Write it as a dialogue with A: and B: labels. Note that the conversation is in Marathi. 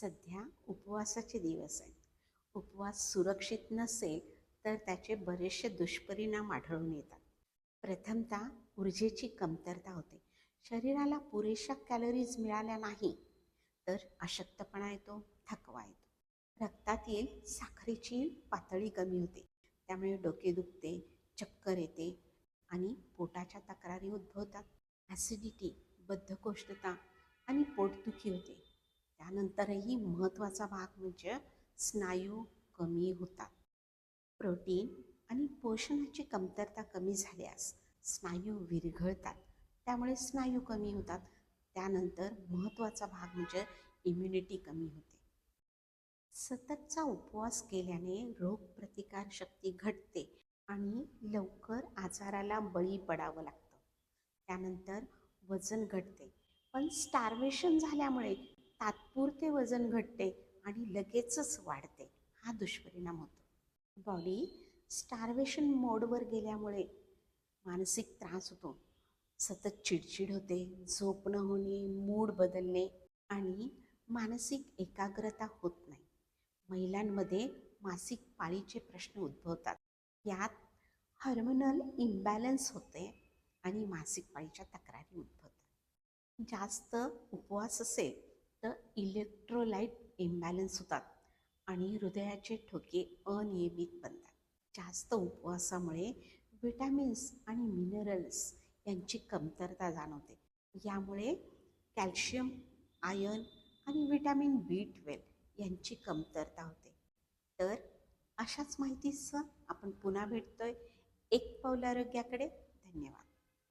A: सध्या उपवासाचे दिवस आहेत. उपवास सुरक्षित नसेल तर त्याचे बरेचसे दुष्परिणाम आढळून येतात. प्रथमतः ऊर्जेची कमतरता होते. शरीराला पुरेशा कॅलरीज मिळाल्या नाही तर अशक्तपणा येतो थकवा येतो. रक्तातील साखरेची पातळी कमी होते. त्यामुळे डोके दुखते चक्कर येते आणि पोटाच्या तक्रारी उद्भवतात. ॲसिडिटी बद्धकोष्ठता आणि पोटदुखी होते. त्यानंतरही महत्त्वाचा भाग म्हणजे स्नायू कमी होतात. प्रोटीन आणि पोषणाची कमतरता कमी झाल्यास स्नायू विरघळतात. त्यामुळे स्नायू कमी होतात. त्यानंतर महत्त्वाचा भाग म्हणजे इम्युनिटी कमी होते. सततचा उपवास केल्याने रोगप्रतिकारशक्ती घटते आणि लवकर आजाराला बळी पडावं लागतं. त्यानंतर वजन घटते. पण स्टार्वेशन झाल्यामुळे तात्पुरते वजन घटते आणि लगेचच वाढते. हा दुष्परिणाम होतो. बॉडी स्टार्वेशन मोडवर गेल्यामुळे मानसिक त्रास होतो. सतत चिडचिड होते झोप न होणे मूड बदलणे आणि मानसिक एकाग्रता होत नाही. महिलांमध्ये मासिक पाळीचे प्रश्न उद्भवतात. यात हार्मोनल इम्बॅलन्स होते आणि मासिक पाळीच्या तक्रारी उद्भवतात. जास्त उपवास असेल तर इलेक्ट्रोलाइट इम्बॅलन्स होतात आणि हृदयाचे ठोके अनियमित बनतात. जास्त उपवासामुळे विटॅमिन्स आणि मिनरल्स यांची कमतरता जाणवते. यामुळे कॅल्शियम आयर्न आणि व्हिटॅमिन बी ट्वेल्व यांची कमतरता होते. तर अशाच माहितीसह आपण पुन्हा भेटतोय. एक पाऊल आरोग्याकडे. धन्यवाद.